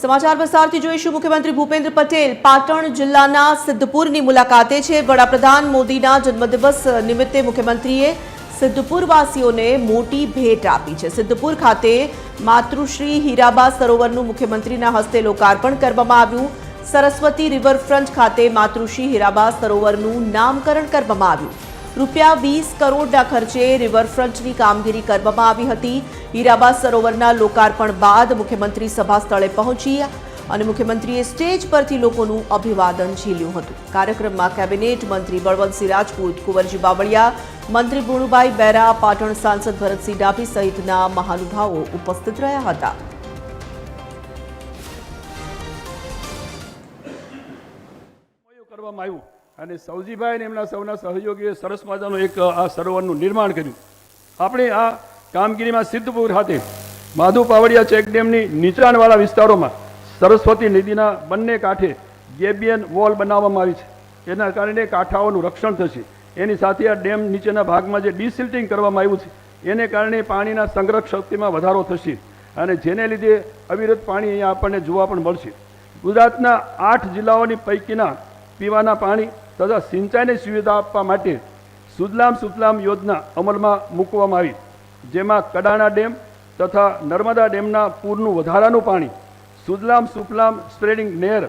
સમાચાર વિસ્તારથી જોઈશું, મુખ્યમંત્રી ભૂપેન્દ્ર પટેલ પાટણ જિલ્લાના સિદ્ધપુરની મુલાકાતે છે. વડાપ્રધાન મોદીના જન્મદિવસ નિમિત્તે મુખ્યમંત્રીએ સિદ્ધપુરવાસીઓને મોટી ભેટ આપી છે. સિદ્ધપુર ખાતે માતૃશ્રી હીરાબા સરોવરનું મુખ્યમંત્રીના હસ્તે લોકાર્પણ કરવામાં આવ્યું. સરસ્વતી રિવરફ્રન્ટ ખાતે માતૃશ્રી હીરાબા સરોવરનું નામકરણ કરવામાં આવ્યું. રૂપિયા વીસ કરોડના ખર્ચે રિવરફ્રન્ટની કામગીરી કરવામાં આવી હતી. હીરાબા સરોવરના લોકાર્પણ બાદ મુખ્યમંત્રી સભા સ્થળે પહોંચી અને મુખ્યમંત્રીએ સ્ટેજ પરથી લોકોનું અભિવાદન ઝીલ્યું હતું. કાર્યક્રમમાં કેબિનેટ મંત્રી બળવંતસિંહ રાજપૂત, કુંવરજી બાવળિયા, મંત્રી ભુણુભાઈ બેરા, પાટણ સાંસદ ભરતસિંહ ડાભી સહિતના મહાનુભાવો ઉપસ્થિત રહ્યા હતા. કરવામાં આવ્યું. અને સૌજીભાઈ અને એમના સૌના સહયોગીએ સરસ મજાનું એક આ સરોવરનું નિર્માણ કર્યું. આપણે આ કામગીરીમાં સિદ્ધપુર ખાતે માધુ પાવડિયા ચેક ડેમની નીચાણવાળા વિસ્તારોમાં સરસ્વતી નદીના બંને કાંઠે ગેબિયન વોલ બનાવવામાં આવી છે. એના કારણે કાંઠાઓનું રક્ષણ થશે. એની સાથે આ ડેમ નીચેના ભાગમાં જે ડિસિલ્ટિંગ કરવામાં આવ્યું છે, એને કારણે પાણીના સંગ્રહ શક્તિમાં વધારો થશે અને જેને લીધે અવિરત પાણી અહીંયા આપણને જોવા પણ મળશે. ગુજરાતના આઠ જિલ્લાઓની પૈકીના પીવાના પાણી તથા સિંચાઈની સુવિધા આપવા માટે સુજલામ સુફલામ યોજના અમલમાં મૂકવામાં આવી. જેમાં કડાણા ડેમ તથા નર્મદા ડેમના પૂરનું વધારાનું પાણી, સુજલામ સુફલામ સ્પ્રેડિંગ નહેર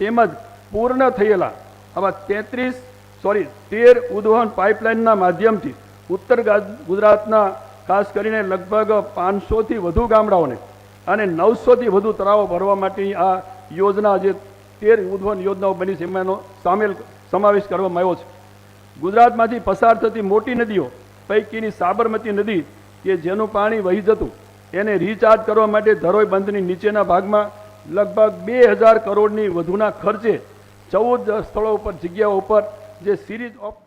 તેમજ પૂર્ણ થયેલા આવા તેત્રીસ, સોરી, તેર ઉદ્વહન પાઇપલાઇનના માધ્યમથી ઉત્તર ગુજરાતના ખાસ કરીને લગભગ પાંચસોથી વધુ ગામડાઓને અને નવસોથી વધુ તળાવો ભરવા માટેની આ યોજના જે તેર ઉદ્વહન યોજનાઓ બની છે એમાંનો સામેલ સમાવેશ કરવામાં આવ્યો છે. ગુજરાતમાંથી પસાર થતી મોટી નદીઓ, પૈકીની સાબરમતી નદી કે જેનું પાણી વહી જતું, એને રિચાર્જ કરવા માટે ધરોઈ બંધની નીચેના ભાગમાં લગભગ બે હજાર કરોડની વધુના ખર્ચે ચૌદ સ્થળો ઉપર, જગ્યાઓ ઉપર જે સિરીઝ ઓફ